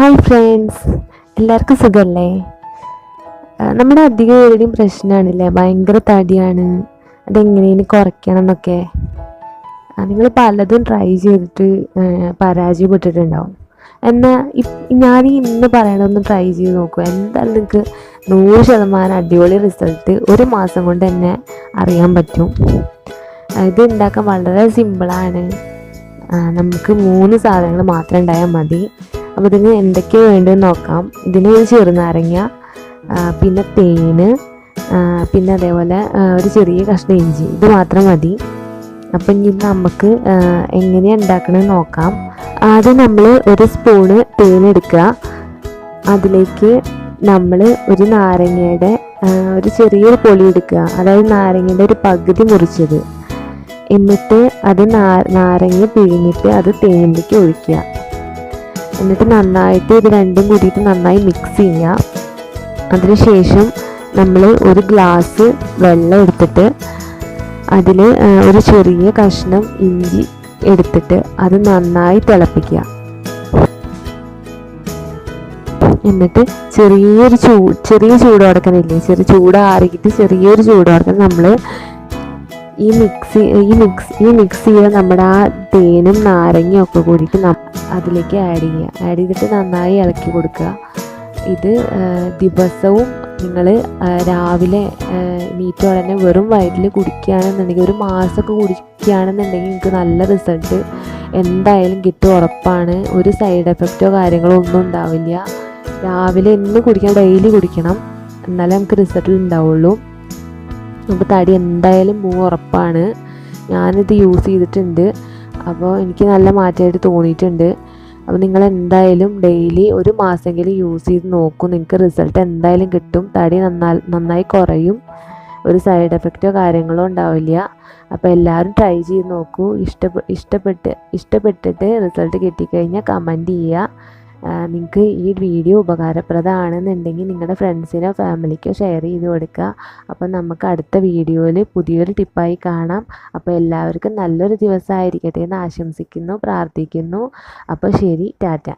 Hi friends എല്ലാവർക്കും സുഖമല്ലേ നമ്മുടെ അധികം പേരുടെയും പ്രശ്നമാണല്ലേ ഭയങ്കര തടിയാണ്. അതെങ്ങനെയാണ് കുറയ്ക്കണം എന്നൊക്കെ നിങ്ങൾ പലതും ട്രൈ ചെയ്തിട്ട് പരാജയപ്പെട്ടിട്ടുണ്ടാവും. എന്നാൽ ഞാൻ ഇന്ന് പറയണതൊന്ന് ട്രൈ ചെയ്ത് നോക്കൂ. എന്തായാലും നിങ്ങൾക്ക് നൂറ് ശതമാനം അടിപൊളി റിസൾട്ട് ഒരു മാസം കൊണ്ട് തന്നെ അറിയാൻ പറ്റും. ഇത് ഉണ്ടാക്കാൻ വളരെ സിമ്പിളാണ് നമുക്ക് മൂന്ന് സാധനങ്ങൾ മാത്രം ഉണ്ടായാൽ മതി. അപ്പോൾ ഇതിന് എന്തൊക്കെയാണ് വേണ്ടതെന്ന് നോക്കാം. ഇതിന് ഒരു ചെറുനാരങ്ങ പിന്നെ തേന് പിന്നെ അതേപോലെ ഒരു ചെറിയ കഷ്ണം ഇഞ്ചി. ഇത് മാത്രം മതി. അപ്പം ഇനി നമുക്ക് എങ്ങനെയാണ് ഉണ്ടാക്കണമെന്ന് നോക്കാം. ആദ്യം നമ്മൾ ഒരു സ്പൂണ് തേനെടുക്കുക അതിലേക്ക് നമ്മൾ ഒരു നാരങ്ങയുടെ ഒരു ചെറിയൊരു പൊളി എടുക്കുക. അതായത് നാരങ്ങയുടെ ഒരു പകുതി മുറിച്ചത്. എന്നിട്ട് അത് നാരങ്ങ പിഴിഞ്ഞിട്ട് അത് തേനിലേക്ക് ഒഴിക്കുക. എന്നിട്ട് നന്നായിട്ട് ഇത് രണ്ടും കൂടിയിട്ട് നന്നായി മിക്സ് ചെയ്യുക. അതിനുശേഷം നമ്മൾ ഒരു ഗ്ലാസ് വെള്ളം എടുത്തിട്ട് അതിൽ ഒരു ചെറിയ കഷ്ണം ഇഞ്ചി എടുത്തിട്ട് അത് നന്നായി തിളപ്പിക്കുക. എന്നിട്ട് ചെറിയൊരു ചൂ ചെറിയ ചൂടോടക്കനില്ലേ ചെറിയ ചൂടാറിയിട്ട് ചെറിയൊരു ചൂടോടക്കം നമ്മൾ ഈ മിക്സി ഈ മിക്സ് ഈ മിക്സ് ചെയ്ത നമ്മുടെ ആ തേനും നാരങ്ങയും ഒക്കെ കൂടിയിട്ട് അതിലേക്ക് ആഡ് ചെയ്യുക ആഡ് ചെയ്തിട്ട് നന്നായി ഇളക്കി കൊടുക്കുക. ഇത് ദിവസവും നിങ്ങൾ രാവിലെ നീറ്റോടെ ഉടനെ വെറും വയറ്റിൽ കുടിക്കുകയാണെന്നുണ്ടെങ്കിൽ ഒരു മാസമൊക്കെ കുടിക്കുകയാണെന്നുണ്ടെങ്കിൽ നിങ്ങൾക്ക് നല്ല റിസൾട്ട് എന്തായാലും കിട്ടും ഉറപ്പാണ്. ഒരു സൈഡ് എഫക്റ്റോ കാര്യങ്ങളോ ഒന്നും ഉണ്ടാവില്ല. രാവിലെ എന്ന് കുടിക്കണം ഡെയിലി കുടിക്കണം. എന്നാലേ നമുക്ക് റിസൾട്ട് ഉണ്ടാവുള്ളൂ അപ്പോൾ തടി എന്തായാലും പോവും ഉറപ്പാണ്. ഞാനിത് യൂസ് ചെയ്തിട്ടുണ്ട്. അപ്പോൾ എനിക്ക് നല്ല മാറ്റമായിട്ട് തോന്നിയിട്ടുണ്ട്. അപ്പോൾ നിങ്ങൾ എന്തായാലും ഡെയിലി ഒരു മാസമെങ്കിലും യൂസ് ചെയ്ത് നോക്കും. നിങ്ങൾക്ക് റിസൾട്ട് എന്തായാലും കിട്ടും. തടി നന്നാ നന്നായി കുറയും. ഒരു സൈഡ് എഫക്റ്റോ കാര്യങ്ങളോ ഉണ്ടാവില്ല. അപ്പോൾ എല്ലാവരും ട്രൈ ചെയ്ത് നോക്കൂ. ഇഷ്ടപ്പെ ഇഷ്ടപ്പെട്ട് ഇഷ്ടപ്പെട്ടിട്ട് റിസൾട്ട് കിട്ടിക്കഴിഞ്ഞാൽ കമന്റ് ചെയ്യുക. നിങ്ങൾക്ക് ഈ വീഡിയോ ഉപകാരപ്രദമാണെന്നുണ്ടെങ്കിൽ നിങ്ങളുടെ ഫ്രണ്ട്സിനോ ഫാമിലിക്കോ ഷെയർ ചെയ്ത് കൊടുക്കുക. അപ്പോൾ നമുക്ക് അടുത്ത വീഡിയോയിൽ പുതിയൊരു ടിപ്പായി കാണാം. അപ്പോൾ എല്ലാവർക്കും നല്ലൊരു ദിവസമായിരിക്കട്ടെ എന്ന് ആശംസിക്കുന്നു പ്രാർത്ഥിക്കുന്നു. അപ്പോൾ ശരി ടാറ്റ.